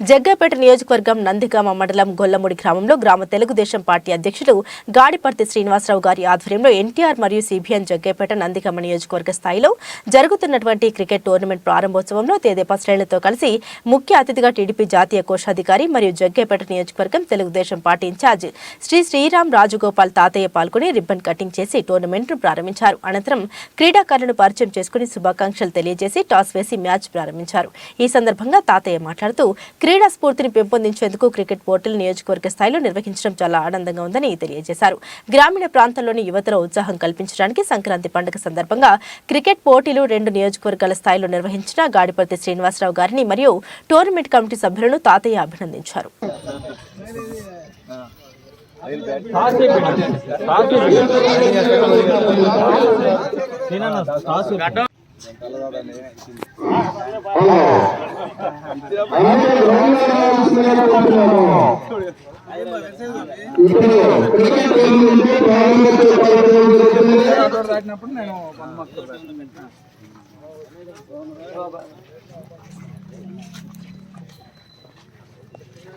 జగ్గపేట నియోజకవర్గం నందిగామ మండలం గొల్లముడి గ్రామంలో గ్రామ తెలుగుదేశం పార్టీ అధ్యక్షులు గాడిపర్తి శ్రీనివాసరావు గారి ఆధ్వర్యంలో ఎన్టీఆర్ మరియు సిబిఎన్ జగ్గపేట నందిగామ నియోజకవర్గ స్థాయిలో జరుగుతున్నటువంటి క్రికెట్ టోర్నమెంట్ ప్రారంభోత్సవంలో తేదేపా శ్రేణులతో కలిసి ముఖ్య అతిథిగా టీడీపీ జాతీయ కోశాధికారి మరియు జగ్గపేట నియోజకవర్గం తెలుగుదేశం పార్టీ ఇన్ఛార్జ్ శ్రీ శ్రీరామ్ రాజగోపాల్ తాతయ్య పాల్గొని రిబ్బన్ కటింగ్ చేసి టోర్నమెంట్ను ప్రారంభించారు. అనంతరం క్రీడాకారులను పరిచయం చేసుకుని శుభాకాంక్షలు తెలియజేసి టాస్ వేసి మ్యాచ్ ప్రారంభించారు. ఈ సందర్భంగా తాతయ్య మాట్లాడుతూ క్రీడా స్ఫూర్తిని పెంపొందించేందుకు క్రికెట్ పోటీలు నియోజకవర్గ స్థాయిలో నిర్వహించడం చాలా ఆనందంగా ఉందని తెలియజేశారు గ్రామీణ ప్రాంతాల్లోని యువతలో ఉత్సాహం కల్పించడానికి సంక్రాంతి పండుగ సందర్భంగా క్రికెట్ పోటీలు రెండు నియోజకవర్గాల స్థాయిలో నిర్వహించిన గాడిపర్తి శ్రీనివాసరావు గారిని మరియు టోర్నమెంట్ కమిటీ సభ్యులను తాతయ్య అభినందించారు ఇప్పుడు క్రికెట్ టోర్నమెంట్ ప్రారంభోత్సవ కార్యక్రమం జరుగుతుంది. దాటినప్పుడు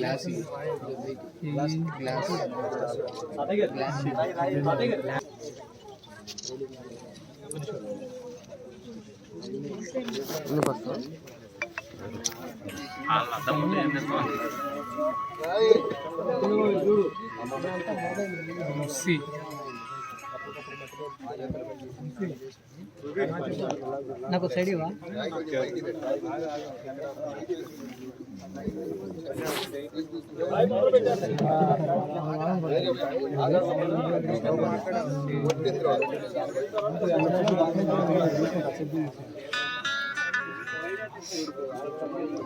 టోర్నమెంట్ ప్రారంభించాలనుకుంటున్నాము. ఎన్ని ఏంటి నాకు సైడ్ ఇవ్వ?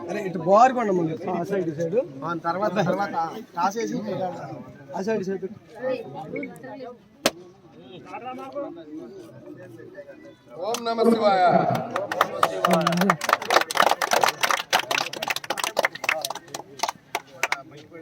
అరే ఇటు బోర్ కొండ ముందు ఆ సైడ్ సైడ్. తర్వాత తర్వాత టాస్ వేసి ఆ సైడ్ సైడ్. ఓం నమ శివాయ.